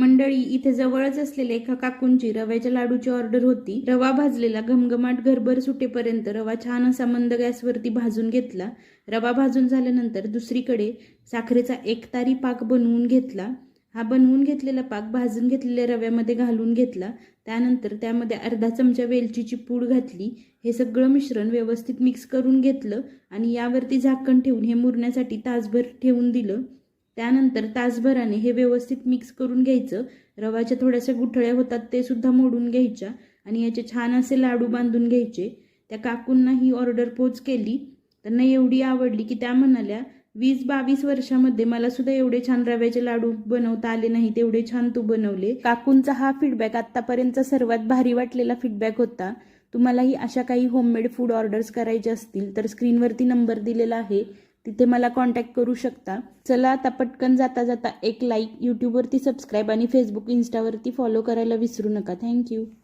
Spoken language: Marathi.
मंडळी इथे जवळच असलेल्या एका काकूंची रव्याच्या लाडूची ऑर्डर होती. रवा भाजलेला घमघमाट घरभर सुटेपर्यंत रवा छान असा मंद गॅसवरती भाजून घेतला. रवा भाजून झाल्यानंतर दुसरीकडे साखरेचा एक तारी पाक बनवून घेतला. हा बनवून घेतलेला पाक भाजून घेतलेल्या रव्यामध्ये घालून घेतला. त्यानंतर त्यामध्ये अर्धा चमचा वेलचीची पूड घातली. हे सगळं मिश्रण व्यवस्थित मिक्स करून घेतलं आणि यावरती झाकण ठेवून हे मुरण्यासाठी तासभर ठेवून दिलं. त्यानंतर तासभराने हे व्यवस्थित मिक्स करून घ्यायचं. रवाच्या थोड्याशा गुठळ्या होतात ते सुद्धा मोडून घ्यायच्या आणि याचे छान असे लाडू बांधून घ्यायचे. त्या काकूंना ही ऑर्डर पोच केली. त्यांना एवढी आवडली की त्या म्हणाल्या वीस बावीस वर्षामध्ये मला सुद्धा एवढे छान रव्याचे लाडू बनवता आले नाहीत तेवढे छान तू बनवले. काकूंचा हा फीडबॅक आतापर्यंतचा सर्वात भारी वाटलेला फीडबॅक होता. तुम्हालाही अशा काही होममेड फूड ऑर्डर्स करायचे असतील तर स्क्रीनवरती नंबर दिलेला आहे. तिथे मला कॉन्टॅक्ट करू शकता. चला आता पटकन जाता जाता एक लाईक यूट्यूबवरती सबस्क्राईब आणि फेसबुक इन्स्टावरती फॉलो करायला विसरू नका. थँक्यू